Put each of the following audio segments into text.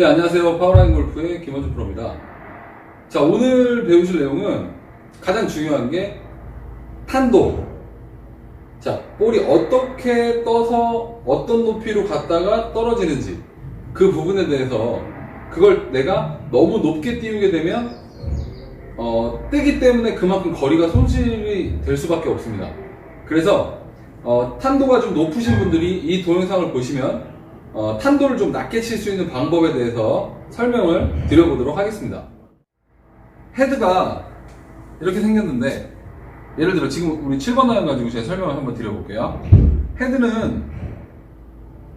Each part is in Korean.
네, 안녕하세요. 파워라인 골프의 김원준 프로입니다. 자, 오늘 배우실 내용은 가장 중요한 게 탄도. 자, 볼이 어떻게 떠서 어떤 높이로 갔다가 떨어지는지 그 부분에 대해서 그걸 내가 너무 높게 띄우게 되면 어, 뜨기 때문에 그만큼 거리가 손실이 될 수밖에 없습니다. 그래서 어, 탄도가 좀 높으신 분들이 이 동영상을 보시면 어, 탄도를 좀 낮게 칠 수 있는 방법에 대해서 설명을 드려보도록 하겠습니다. 헤드가 이렇게 생겼는데 예를 들어 지금 우리 7번 라인 가지고 제가 설명을 한번 드려볼게요. 헤드는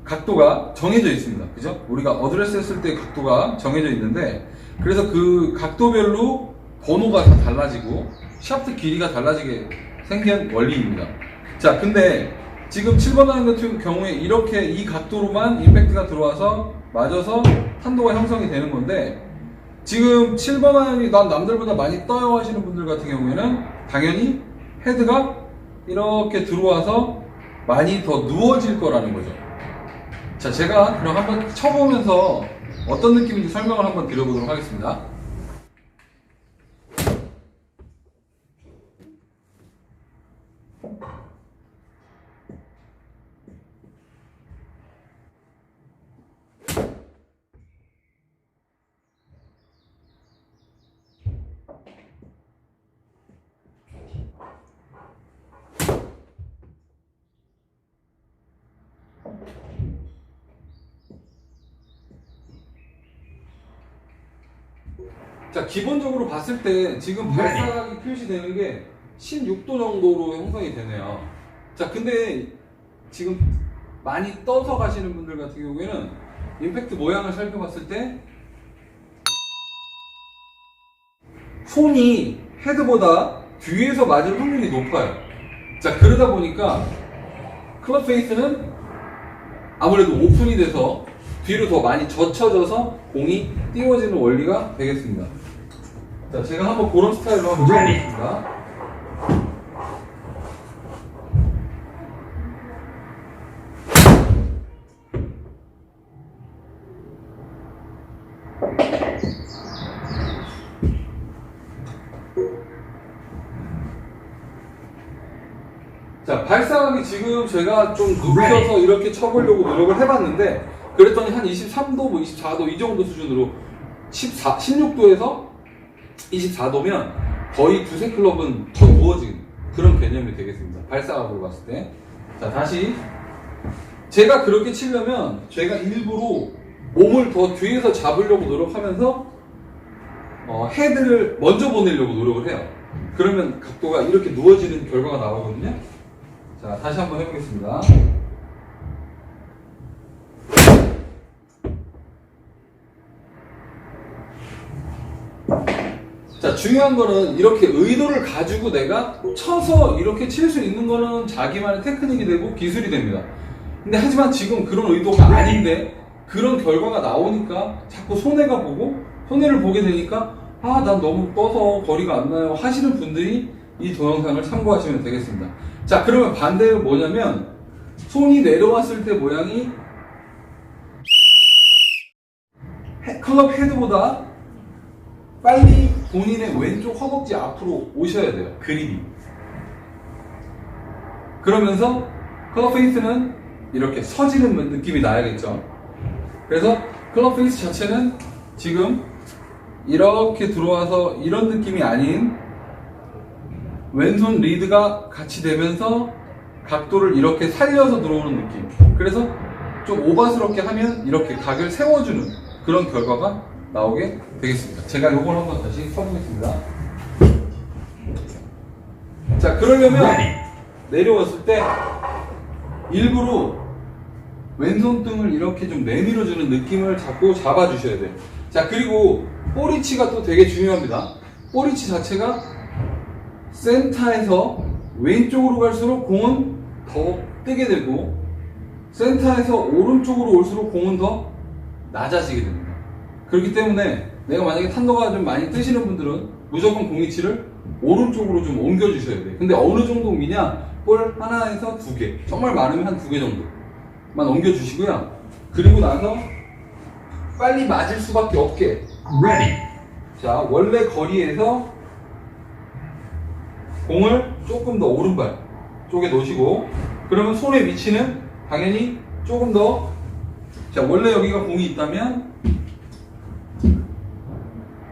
각도가 정해져 있습니다. 그죠? 우리가 어드레스 했을 때 각도가 정해져 있는데 그래서 그 각도별로 번호가 다 달라지고 샤프트 길이가 달라지게 생긴 원리입니다. 자, 근데 지금 7번 라인 같은 경우에 이렇게 이 각도로만 임팩트가 들어와서 맞아서 탄도가 형성이 되는 건데 지금 7번 아이언이 난 남들보다 많이 떠요 하시는 분들 같은 경우에는 당연히 헤드가 이렇게 들어와서 많이 더 누워질 거라는 거죠. 자, 제가 그럼 한번 쳐보면서 어떤 느낌인지 설명을 한번 드려보도록 하겠습니다. 자, 기본적으로 봤을 때 지금 발사각이 표시되는 게 16도 정도로 형성이 되네요. 자, 근데 지금 많이 떠서 가시는 분들 같은 경우에는 임팩트 모양을 살펴봤을 때 손이 헤드보다 뒤에서 맞을 확률이 높아요. 자, 그러다 보니까 클럽 페이스는 아무래도 오픈이 돼서 뒤로 더 많이 젖혀져서 공이 띄워지는 원리가 되겠습니다. 자, 제가 한번 그런 스타일로 한번 쳐보겠습니다. 자, 발사각이 지금 제가 좀 눕혀서 이렇게 쳐보려고 노력을 해봤는데, 그랬더니 한 23도, 뭐 24도 이 정도 수준으로 14, 16도에서 24도면 거의 두세 클럽은 더 누워진 그런 개념이 되겠습니다. 발사각으로 봤을 때. 자, 다시. 제가 그렇게 치려면 제가 일부러 몸을 더 뒤에서 잡으려고 노력하면서 어, 헤드를 먼저 보내려고 노력을 해요. 그러면 각도가 이렇게 누워지는 결과가 나오거든요. 자, 다시 한번 해보겠습니다. 자, 중요한 거는 이렇게 의도를 가지고 내가 쳐서 이렇게 칠 수 있는 거는 자기만의 테크닉이 되고 기술이 됩니다. 근데 하지만 지금 그런 의도가 아닌데 그런 결과가 나오니까 자꾸 손해가 보고 손해를 보게 되니까 아, 난 너무 떠서 거리가 안 나요 하시는 분들이 이 동영상을 참고하시면 되겠습니다. 자, 그러면 반대로 뭐냐면 손이 내려왔을 때 모양이 헤- 클럽 헤드보다 빨리 본인의 왼쪽 허벅지 앞으로 오셔야 돼요. 그립이. 그러면서 클럽 페이스는 이렇게 서지는 느낌이 나야겠죠. 그래서 클럽 페이스 자체는 지금 이렇게 들어와서 이런 느낌이 아닌 왼손 리드가 같이 되면서 각도를 이렇게 살려서 들어오는 느낌. 그래서 좀 오버스럽게 하면 이렇게 각을 세워주는 그런 결과가 나오게 되겠습니다. 제가 요걸 한번 다시 써보겠습니다. 자, 그러려면 내려왔을 때 일부러 왼손등을 이렇게 좀 내밀어주는 느낌을 자꾸 잡아주셔야 돼요. 자, 그리고 꼬리치가 또 되게 중요합니다. 꼬리치 자체가 센터에서 왼쪽으로 갈수록 공은 더 뜨게 되고 센터에서 오른쪽으로 올수록 공은 더 낮아지게 됩니다. 그렇기 때문에 내가 만약에 탄도가 좀 많이 뜨시는 분들은 무조건 공이치를 오른쪽으로 좀 옮겨주셔야 돼요. 근데 어느 정도 옮기냐? 볼 하나에서 두 개. 정말 많으면 한 두 개 정도만 옮겨주시고요. 그리고 나서 빨리 맞을 수밖에 없게. Ready. 자, 원래 거리에서 공을 조금 더 오른발 쪽에 놓으시고, 그러면 손의 위치는 당연히 조금 더, 자, 원래 여기가 공이 있다면,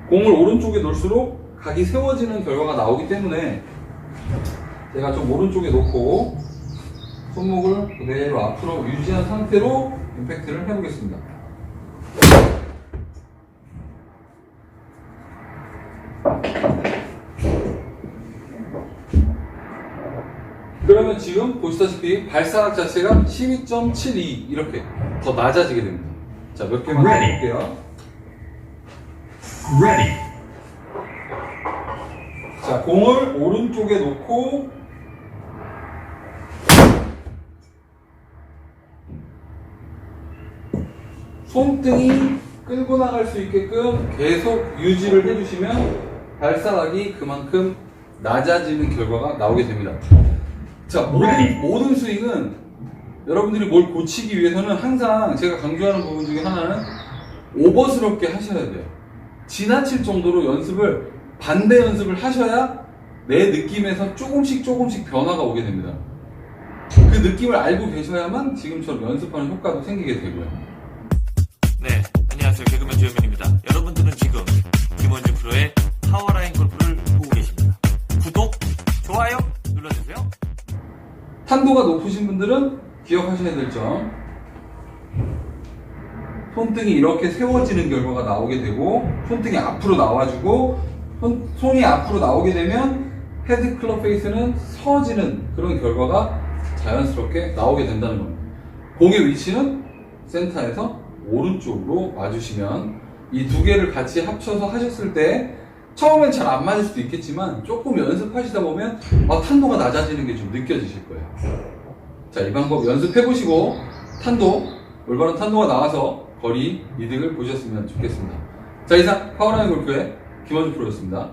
공을 오른쪽에 놓을수록 각이 세워지는 결과가 나오기 때문에, 제가 좀 오른쪽에 놓고, 손목을 그대로 앞으로 유지한 상태로 임팩트를 해보겠습니다. 그러면 지금 보시다시피 발사각 자체가 12.72 이렇게 더 낮아지게 됩니다. 자, 몇 개만 더 Ready. 볼게요. Ready. 자, 공을 오른쪽에 놓고 손등이 끌고 나갈 수 있게끔 계속 유지를 해주시면 발사각이 그만큼 낮아지는 결과가 나오게 됩니다. 자, 모든, 모든 스윙은 여러분들이 뭘 고치기 위해서는 항상 제가 강조하는 부분 중에 하나는 오버스럽게 하셔야 돼요. 지나칠 정도로 연습을 반대 연습을 하셔야 내 느낌에서 조금씩 조금씩 변화가 오게 됩니다. 그 느낌을 알고 계셔야만 지금처럼 연습하는 효과도 생기게 되고요. 네, 안녕하세요. 개그맨 조현민입니다. 여러분들은 지금 김원준 프로의 파워라인 골프를 보고 계십니다. 구독, 좋아요 눌러주세요. 탄도가 높으신 분들은 기억하셔야 될 점. 손등이 이렇게 세워지는 결과가 나오게 되고, 손등이 앞으로 나와주고, 손, 손이 앞으로 나오게 되면 헤드 클럽 페이스는 서지는 그런 결과가 자연스럽게 나오게 된다는 겁니다. 공의 위치는 센터에서 오른쪽으로 와주시면 이 두 개를 같이 합쳐서 하셨을 때 처음엔 잘 안 맞을 수도 있겠지만 조금 연습하시다 보면 아, 탄도가 낮아지는 게 좀 느껴지실 거예요. 자, 이 방법 연습해 보시고 탄도, 올바른 탄도가 나와서 거리 이득을 보셨으면 좋겠습니다. 자, 이상 파워라인 골프의 김원주 프로였습니다.